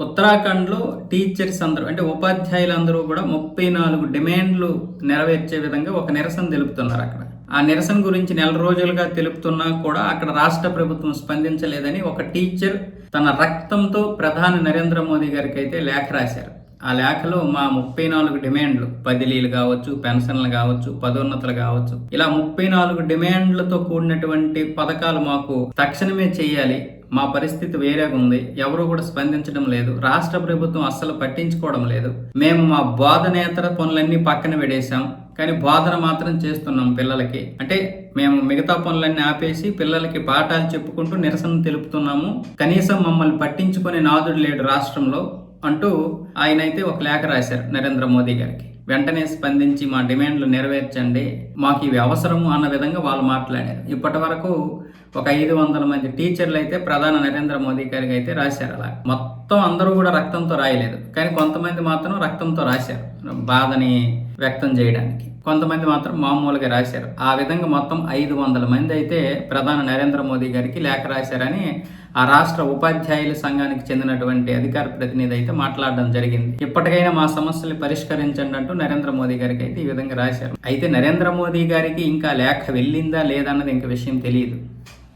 ఉత్తరాఖండ్లో టీచర్స్ అందరూ అంటే ఉపాధ్యాయులందరూ కూడా ముప్పై నాలుగు డిమాండ్లు నెరవేర్చే విధంగా ఒక నిరసన తెలుపుతున్నారు అక్కడ. ఆ నిరసన గురించి నెల రోజులుగా తెలుపుతున్నా కూడా అక్కడ రాష్ట్ర ప్రభుత్వం స్పందించలేదని ఒక టీచర్ తన రక్తంతో ప్రధాని నరేంద్ర మోదీ గారికి అయితే లేఖ రాశారు. ఆ లేఖలో మా ముప్పై నాలుగు డిమాండ్లు బదిలీలు కావచ్చు పెన్షన్లు కావచ్చు పదోన్నతులు కావచ్చు ఇలా ముప్పై నాలుగు డిమాండ్లతో కూడినటువంటి పథకాలు మాకు తక్షణమే చేయాలి. మా పరిస్థితి వేరేగా ఉంది. ఎవరు కూడా స్పందించడం లేదు. రాష్ట్ర ప్రభుత్వం అస్సలు పట్టించుకోవడం లేదు. మేము మా బోధనేతర పనులన్నీ పక్కన పెడేశాం కానీ బోధన మాత్రం చేస్తున్నాం పిల్లలకి. అంటే మేము మిగతా పనులన్నీ ఆపేసి పిల్లలకి పాఠాలు చెప్పుకుంటూ నిరసన తెలుపుతున్నాము. కనీసం మమ్మల్ని పట్టించుకునే నాదుడు లేడు రాష్ట్రంలో అంటూ ఆయన అయితే ఒక లేఖ రాశారు నరేంద్ర మోదీ గారికి. వెంటనే స్పందించి మా డిమాండ్లు నెరవేర్చండి. మాకు ఇవి అవసరము అన్న విధంగా వాళ్ళు మాట్లాడారు. ఇప్పటి వరకు ఒక ఐదు వందల మంది టీచర్లు అయితే ప్రధాని నరేంద్ర మోదీ గారికి అయితే రాశారు అలా. మొత్తం అందరూ కూడా రక్తంతో రాయలేదు. కానీ కొంతమంది మాత్రం రక్తంతో రాశారు. బాధని వ్యక్తం చేయడానికి. కొంతమంది మాత్రం మామూలుగా రాశారు. ఆ విధంగా మొత్తం ఐదు వందల మంది అయితే ప్రధాని నరేంద్ర మోదీ గారికి లేఖ రాశారని ఆ రాష్ట్ర ఉపాధ్యాయుల సంఘానికి చెందినటువంటి అధికార ప్రతినిధి అయితే మాట్లాడడం జరిగింది. ఇప్పటికైనా మా సమస్యలు పరిష్కరించండి అంటూ నరేంద్ర మోదీ గారికి అయితే ఈ విధంగా రాశారు. అయితే నరేంద్ర మోదీ గారికి ఇంకా లేఖ వెళ్ళిందా లేదా అన్నది ఇంకా విషయం తెలియదు.